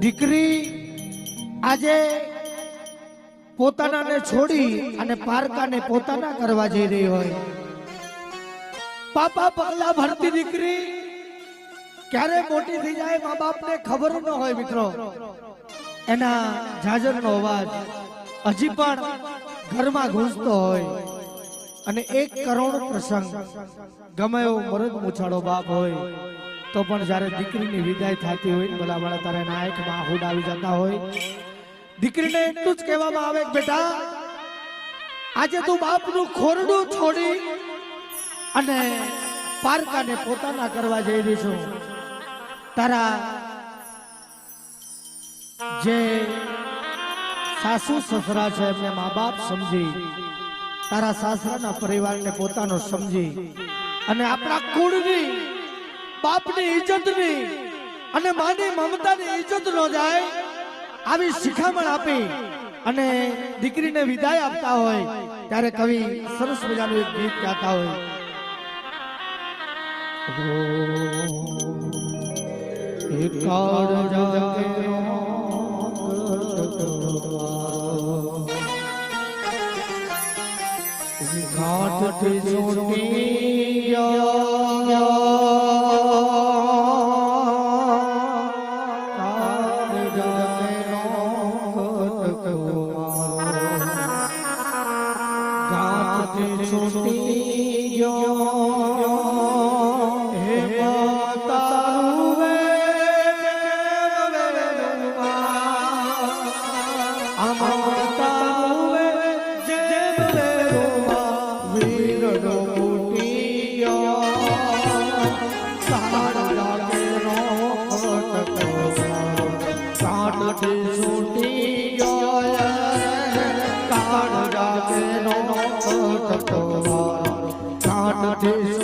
દીકરી આજે પોતાનાને છોડી અને પારકાને પોતાના કરવા જઈ રહી હોય. પાપા પગલા ભરતી દીકરી ક્યારે મોટી થઈ જાય મા બાપને ખબર ન હોય મિત્રો. એના જાજરનો અવાજ હજી પણ ઘરમાં ઘૂંસતો હોય. અને એક કરોડ પ્રસંગ. ગમે એવો મરદ મૂછાળો બાપ હોય. તો પણ જ્યારે દીકરીની વિદાય થતી હોય બધા ભલા તારે આંખમાં આહુડ આવી જતા હોય, દીકરીને એટલું જ કહેવામાં આવે બેટા, આજે તું બાપનું ખોરડું છોડી અને પારકાને પોતાના કરવા જઈ રહી તારા જે સાસુ સસરા છે એમને મા બાપ સમજી, તારા સાસરાના પરિવારને પોતાનો સમજી અને આપણા કુળની બાપની ઇજ્જતની અને માની મમતાની ઇજ્જત ન જાય આવી શિખામણ આપી અને દીકરીને વિદાય આપતા હોય ત્યારે કવિ સરસ મજાનું એક ગીત ગાતા હોય. એકાળ જાગે ઘાટથી છૂટી છૂટી હે માતા વે કાઢ રાખે નો કાઢ